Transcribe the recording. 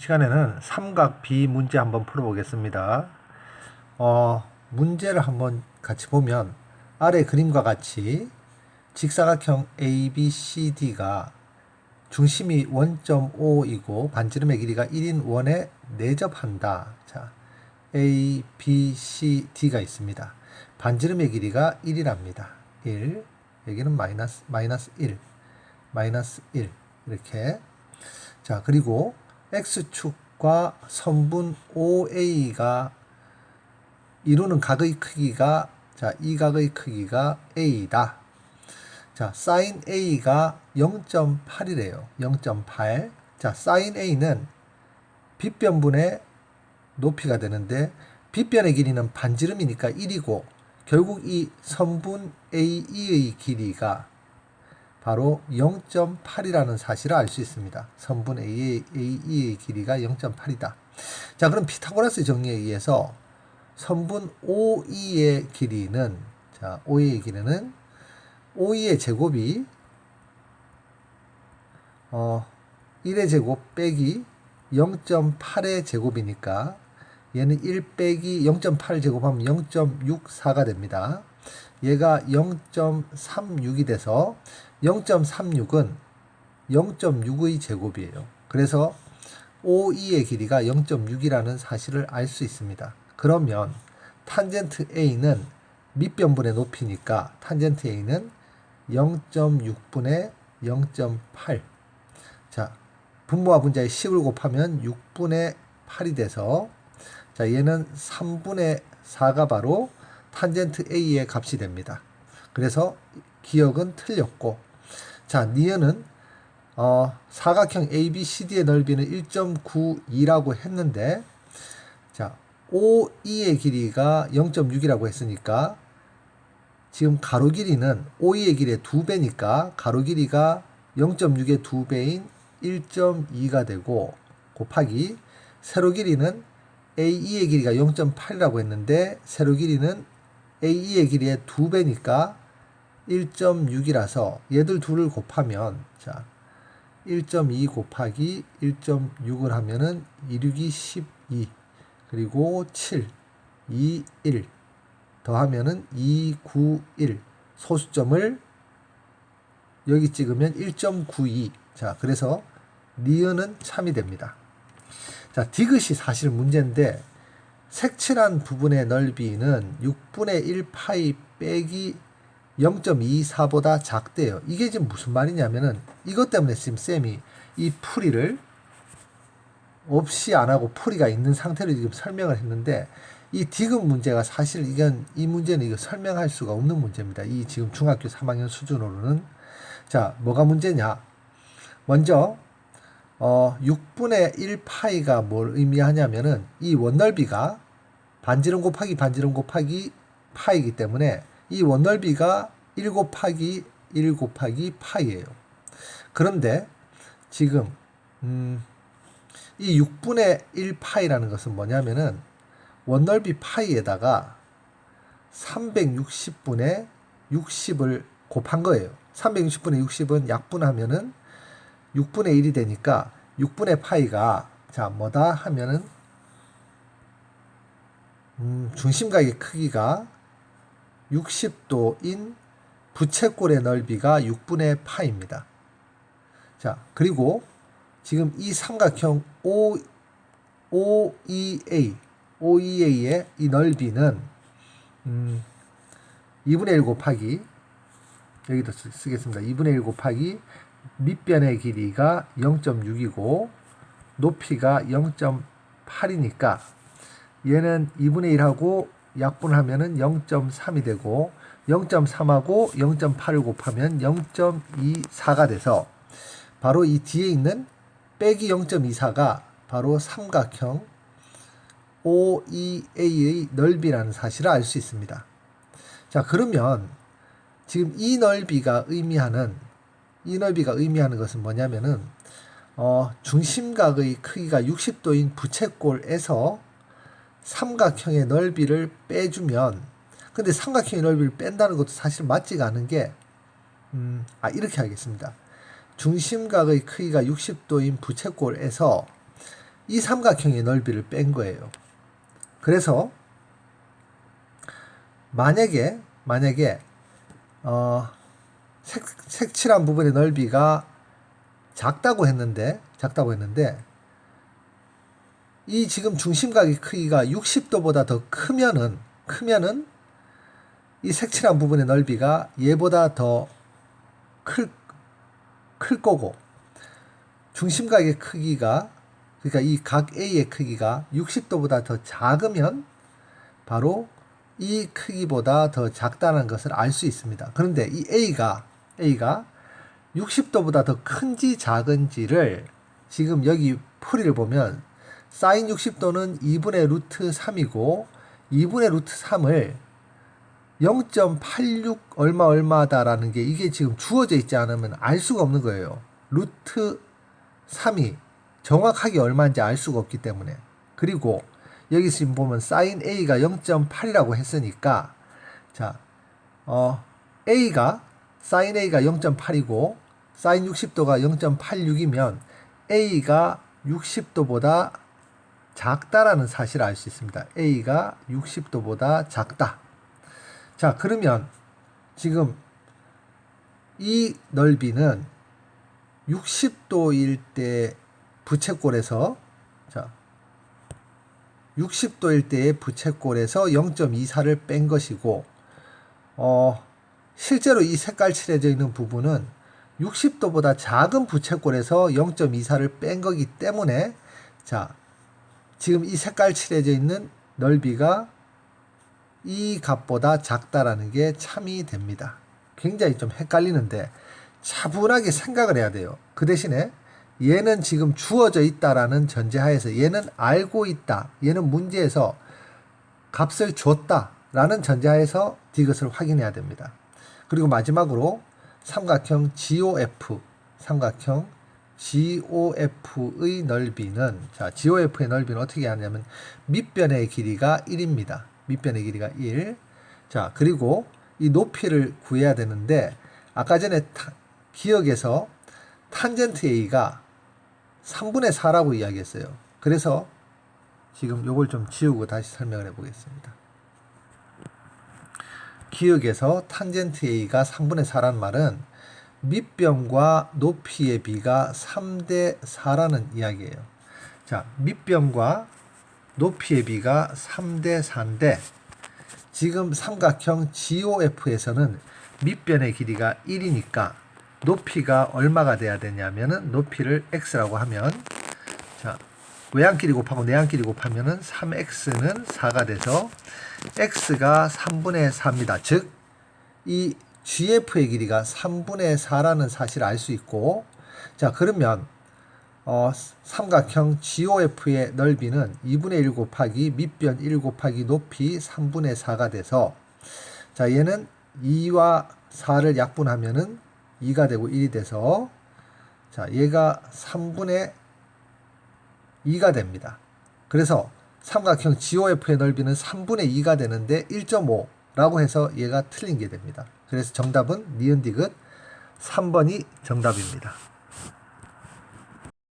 시간에는 삼각 비 문제 한번 풀어보겠습니다. 어, 문제를 한번 같이 보면 아래 그림과 같이 직사각형 ABCD가 중심이 1.5이고 반지름의 길이가 1인 원에 내접한다. 자, A, B, C, D가 있습니다. 반지름의 길이가 1이랍니다. 1. 여기는 마이너스, 마이너스 1. 마이너스 1. 이렇게. 자, 그리고 X축과 선분 OA가 이루는 각의 크기가 자, 이 각의 크기가 A다. 자, sin A가 0.8이래요. 0.8. 자, sin A는 빗변분의 높이가 되는데 빗변의 길이는 반지름이니까 1이고 결국 이 선분 AE의 길이가 바로 0.8이라는 사실을 알 수 있습니다. 선분 A의, AE의 길이가 0.8이다. 자, 그럼 피타고라스 정리에 의해서 선분 OE의 길이는 자, OE의 길이는 OE의 제곱이 어 1의 제곱 빼기 0.8의 제곱이니까 얘는 1 빼기 0.8 제곱하면 0.64가 됩니다. 얘가 0.36이 돼서 0.36은 0.6의 제곱이에요. 그래서 OE의 길이가 0.6이라는 사실을 알 수 있습니다. 그러면 탄젠트 A는 밑변분의 높이니까 탄젠트 A는 0.6분의 0.8. 자, 분모와 분자의 10을 곱하면 6분의 8이 돼서 자, 얘는 3분의 4가 바로 탄젠트 A의 값이 됩니다. 그래서 기억은 틀렸고 자, 니은은 어, 사각형 ABCD의 넓이는 1.92라고 했는데 자, OE의 길이가 0.6이라고 했으니까 지금 가로 길이는 OE의 길이의 2배니까 가로 길이가 0.6의 2배인 1.2가 되고 곱하기 세로 길이는 AE의 길이가 0.8이라고 했는데 세로 길이는 AE의 길이의 2배니까 1.6이라서 얘들 둘을 곱하면 자 1.2 곱하기 1.6을 하면은 2, 6이 12 그리고 7 2, 1 더하면은 2, 9, 1 소수점을 여기 찍으면 1.92 자 그래서 니은은 참이 됩니다. 자 디귿이 사실 문제인데 색칠한 부분의 넓이는 6분의 1 파이 빼기 0.24보다 작대요. 이게 지금 무슨 말이냐면은 이것 때문에 지금 쌤이 이 풀이를 없이 안 하고 풀이가 있는 상태로 지금 설명을 했는데 이 디귿 문제가 사실 이건 이 문제는 이거 설명할 수가 없는 문제입니다. 이 지금 중학교 3학년 수준으로는 자 뭐가 문제냐? 먼저 어 6분의 1 파이가 뭘 의미하냐면은 이 원넓이가 반지름 곱하기 반지름 곱하기 파이기 때문에 이 원넓이가 1 곱하기 1 곱하기 파이예요. 그런데 지금 음, 이 6분의 1 파이라는 것은 뭐냐면은 원넓이 파이에다가 360분의 60을 곱한 거예요. 360분의 60은 약분하면은 6분의 1이 되니까 6분의 파이가 자 뭐다 하면은 음, 중심각의 크기가 60도인 부채꼴의 넓이가 6분의 파입니다. 자, 그리고 지금 이 삼각형 O, OEA, OEA의 이 넓이는 음, 2분의 1 곱하기 여기도 쓰, 겠습니다 2분의 1 곱하기 밑변의 길이가 0.6이고 높이가 0.8이니까 얘는 2분의 1하고 약분하면은 0.3이 되고 0.3하고 0.8을 곱하면 0.24가 돼서 바로 이 뒤에 있는 빼기 0.24가 바로 삼각형 OEA의 넓이라는 사실을 알 수 있습니다. 자, 그러면 지금 이 넓이가 의미하는 이 넓이가 의미하는 것은 뭐냐면은 어, 중심각의 크기가 60도인 부채꼴에서 삼각형의 넓이를 빼주면 근데 삼각형의 넓이를 뺀다는 것도 사실 맞지가 않은 게 음, 아 이렇게 하겠습니다. 중심각의 크기가 60도인 부채꼴에서 이 삼각형의 넓이를 뺀 거예요. 그래서 만약에 만약에 어, 색, 색칠한 부분의 넓이가 작다고 했는데 작다고 했는데 이 지금 중심각의 크기가 60도보다 더 크면은 크면은 이 색칠한 부분의 넓이가 얘보다 더 클 클 거고 중심각의 크기가 그러니까 이 각 A의 크기가 60도보다 더 작으면 바로 이 크기보다 더 작다는 것을 알 수 있습니다. 그런데 이 A가 A가 60도보다 더 큰지 작은지를 지금 여기 풀이를 보면 사인 60도는 2분의 루트 3이고 2분의 루트 3을 0.86 얼마 얼마다라는 게 이게 지금 주어져 있지 않으면 알 수가 없는 거예요. 루트 3이 정확하게 얼마인지 알 수가 없기 때문에. 그리고 여기 지금 보면 사인 A가 0.8이라고 했으니까 자, 어, A가 사인 A가 0.8이고 사인 60도가 0.86이면 A가 60도보다 작다라는 사실을 알 수 있습니다. A가 60도보다 작다. 자, 그러면 지금 이 넓이는 60도일 때 부채꼴에서 자 60도일 때의 부채꼴에서 0.24를 뺀 것이고 어 실제로 이 색깔 칠해져 있는 부분은 60도보다 작은 부채꼴에서 0.24를 뺀 거기 때문에 자 지금 이 색깔 칠해져 있는 넓이가 이 값보다 작다라는 게 참이 됩니다. 굉장히 좀 헷갈리는데 차분하게 생각을 해야 돼요. 그 대신에 얘는 지금 주어져 있다라는 전제하에서 얘는 알고 있다. 얘는 문제에서 값을 줬다라는 전제하에서 디귿을 확인해야 됩니다. 그리고 마지막으로 삼각형 GOF, 삼각형 GOF의 넓이는 자, GOF의 넓이는 어떻게 하냐면 밑변의 길이가 1입니다. 밑변의 길이가 1. 자, 그리고 이 높이를 구해야 되는데 아까 전에 타, 기억에서 탄젠트 A가 3분의 4라고 이야기했어요. 그래서 지금 요걸 좀 지우고 다시 설명을 해 보겠습니다. 기억에서 탄젠트 A가 3분의 4라는 말은 밑변과 높이의 비가 3대 4라는 이야기예요. 자, 밑변과 높이의 비가 3대 4인데 지금 삼각형 GOF에서는 밑변의 길이가 1이니까 높이가 얼마가 돼야 되냐면은 높이를 x라고 하면 자 외양끼리 곱하고 내양끼리 곱하면은 3x는 4가 돼서 x가 3분의 4입니다. 즉 이 GF의 길이가 3분의 4라는 사실을 알 수 있고 자 그러면 어, 삼각형 GOF의 넓이는 2분의 1 곱하기 밑변 1 곱하기 높이 3분의 4가 돼서 자 얘는 2와 4를 약분하면은 2가 되고 1이 돼서 자 얘가 3분의 2가 됩니다. 그래서 삼각형 GOF의 넓이는 3분의 2가 되는데 1.5라고 해서 얘가 틀린 게 됩니다. 그래서 정답은 니은디귿 3번이 정답입니다.